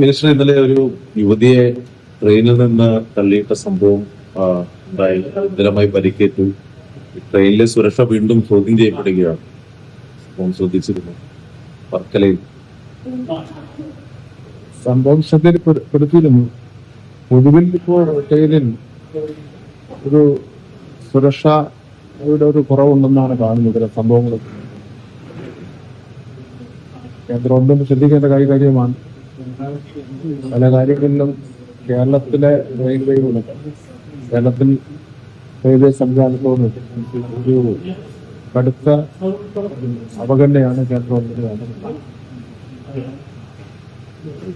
Minister ഇന്നലെ ഒരു യുവതിയെ ട്രെയിനിൽ നിന്ന് തള്ളിയിട്ട സംഭവം ഉണ്ടായി ഗുരുതരമായി പരിക്കേറ്റു. ട്രെയിനിലെ സുരക്ഷ വീണ്ടും ചോദ്യം ചെയ്യപ്പെടുകയാണ്. സംഭവം ശ്രദ്ധിച്ചിരുന്നു. വർക്കലയിൽ. സംഭവം ശ്രദ്ധയിൽപ്പെടുത്തിയിരുന്നു. ഒടുവിൽ ഇപ്പോൾ ട്രെയിനിൽ ഒരു സുരക്ഷയുടെ ഒരു കുറവുണ്ടെന്നാണ് കാണുന്നത്. സംഭവങ്ങളൊക്കെ കേന്ദ്ര ഗവൺമെന്റ് ശ്രദ്ധിക്കേണ്ട കാര്യകാര്യമാണ് പല കാര്യങ്ങളിലും കേരളത്തിലെ റെയിൽവേകളുണ്ട് കേരളത്തിൽ റെയിൽവേ സംവിധാനത്തോട് ഒരു കടുത്ത അവഗണനയാണ് കേന്ദ്ര ഗവൺമെന്റ്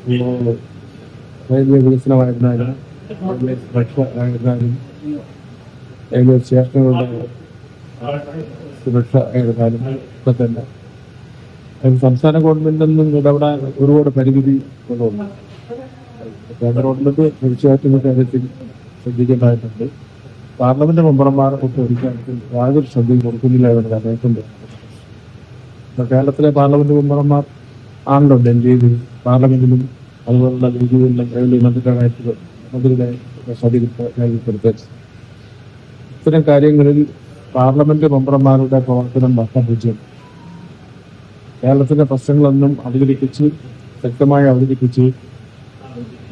ഇപ്പോ റെയിൽവേ വികസനമായിരുന്നാലും റെയിൽവേ സുരക്ഷ ആയിരുന്നാലും റെയിൽവേ സ്റ്റേഷനുകളുടെ സുരക്ഷ ആയിരുന്നാലും ഒക്കെ തന്നെ സംസ്ഥാന ഗവൺമെന്റിൽ നിന്നും ഇടപെടാൻ ഒരുപാട് പരിമിതി കേന്ദ്ര ഗവൺമെന്റ് തീർച്ചയായിട്ടും കാര്യത്തിൽ ശ്രദ്ധിക്കേണ്ടതായിട്ടുണ്ട്. പാർലമെന്റ് മെമ്പർമാരെ കൊണ്ട് ഒരിക്കലും കാര്യത്തിൽ യാതൊരു ശ്രദ്ധയും കൊടുക്കുന്നില്ല എന്ന് അറിയിട്ടുണ്ട് കേരളത്തിലെ പാർലമെന്റ് മെമ്പർമാർ ആണല്ലോ ഡൽഹിയിൽ പാർലമെന്റിലും അതുപോലുള്ള വേദികളിലും റെയിൽവേ മന്ത്രിയുടെ മന്ത്രിയുടെ ശ്രദ്ധപ്പെടുത്തത് ഇത്തരം കാര്യങ്ങളിൽ പാർലമെന്റ് മെമ്പർമാരുടെ പ്രവർത്തനം ഭരണപൂജ്യം കേരളത്തിന്റെ പ്രശ്നങ്ങളൊന്നും അവതരിപ്പിച്ച് വ്യക്തമായി അവതരിപ്പിച്ച്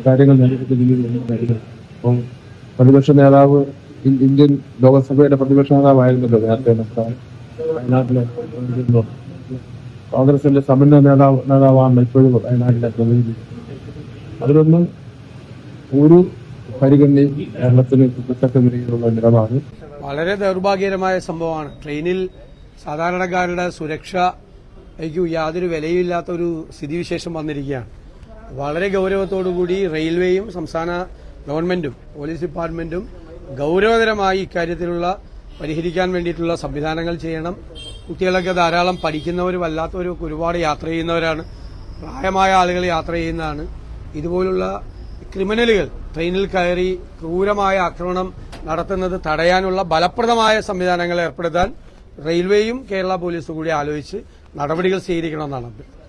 കാര്യങ്ങൾ അപ്പം പ്രതിപക്ഷ നേതാവ് ഇന്ത്യൻ ലോകസഭയുടെ പ്രതിപക്ഷ നേതാവായിരുന്നല്ലോ നേരത്തെ. കോൺഗ്രസിന്റെ സമന്വയ നേതാവ് നേതാവാണ് ഇപ്പോഴും വയനാട്ടിലെ പ്രതിനിധി. അതിലൊന്നും ഒരു പരിഗണനയും കേരളത്തിന് കിട്ടത്തക്ക നിലയിലുള്ള നിലപാട്. വളരെ ദൗർഭാഗ്യകരമായ സംഭവമാണ്. ട്രെയിനിൽ സാധാരണക്കാരുടെ സുരക്ഷയ്ക്ക് യാതൊരു വിലയില്ലാത്ത ഒരു സ്ഥിതിവിശേഷം വന്നിരിക്കുകയാണ്. വളരെ ഗൗരവത്തോടുകൂടി റെയിൽവേയും സംസ്ഥാന ഗവൺമെന്റും പോലീസ് ഡിപ്പാർട്ട്മെന്റും ഗൗരവതരമായി ഇക്കാര്യത്തിലുള്ള പരിഹരിക്കാൻ വേണ്ടിയിട്ടുള്ള സംവിധാനങ്ങൾ ചെയ്യണം. കുട്ടികളൊക്കെ ധാരാളം പഠിക്കുന്നവരും അല്ലാത്തവരും ഒക്കെ ഒരുപാട് യാത്ര ചെയ്യുന്നവരാണ്. പ്രായമായ ആളുകൾ യാത്ര ചെയ്യുന്നതാണ്. ഇതുപോലുള്ള ക്രിമിനലുകൾ ട്രെയിനിൽ കയറി ക്രൂരമായ ആക്രമണം നടത്തുന്നത് തടയാനുള്ള ഫലപ്രദമായ സംവിധാനങ്ങൾ ഏർപ്പെടുത്താൻ റെയിൽവേയും കേരള പോലീസും കൂടി ആലോചിച്ച് നടപടികൾ സ്വീകരിക്കണമെന്നാണ്